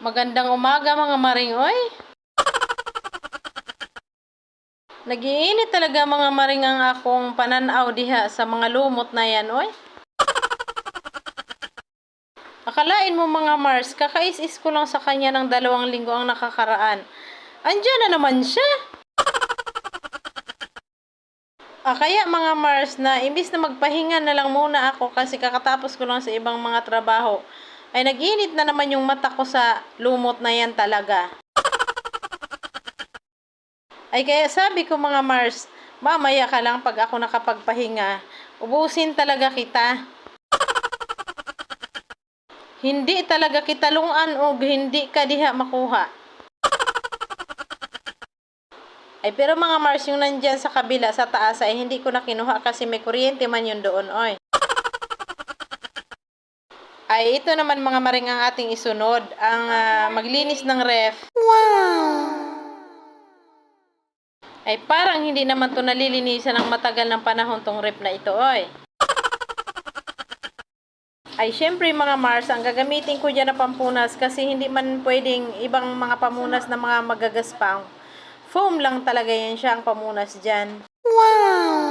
Magandang umaga mga maring, oy. Nagiinit talaga mga maring ang akong pananaw diha sa mga lumot na yan, oy. Akalain mo mga Mars, kakais-is ko lang sa kanya ng dalawang linggo ang nakakaraan. Andiyan na naman siya. Ah, kaya mga Mars na imbis na magpahinga na lang muna ako kasi kakatapos ko lang sa ibang mga trabaho, ay naginit na naman yung mata ko sa lumot na yan talaga. Ay kaya sabi ko mga Mars, mamaya ka lang pag ako nakapagpahinga, ubusin talaga kita. Hindi talaga kita lungan o hindi ka diha makuha. Ay, pero mga Mars, yung nandyan sa kabila, sa taas, ay hindi ko na kinuha kasi may kuryente man yun doon, oy. Ay, ito naman mga maring ang ating isunod, ang ah, maglinis ng ref. Ay, parang hindi naman to nalilinisan ng matagal ng panahon tong ref na ito, oy. Ay, syempre mga Mars, ang gagamitin ko dyan na pampunas kasi hindi man pwedeng ibang mga pamunas na mga magagaspang. Foam lang talaga yan siya ang pamunas dyan. Wow!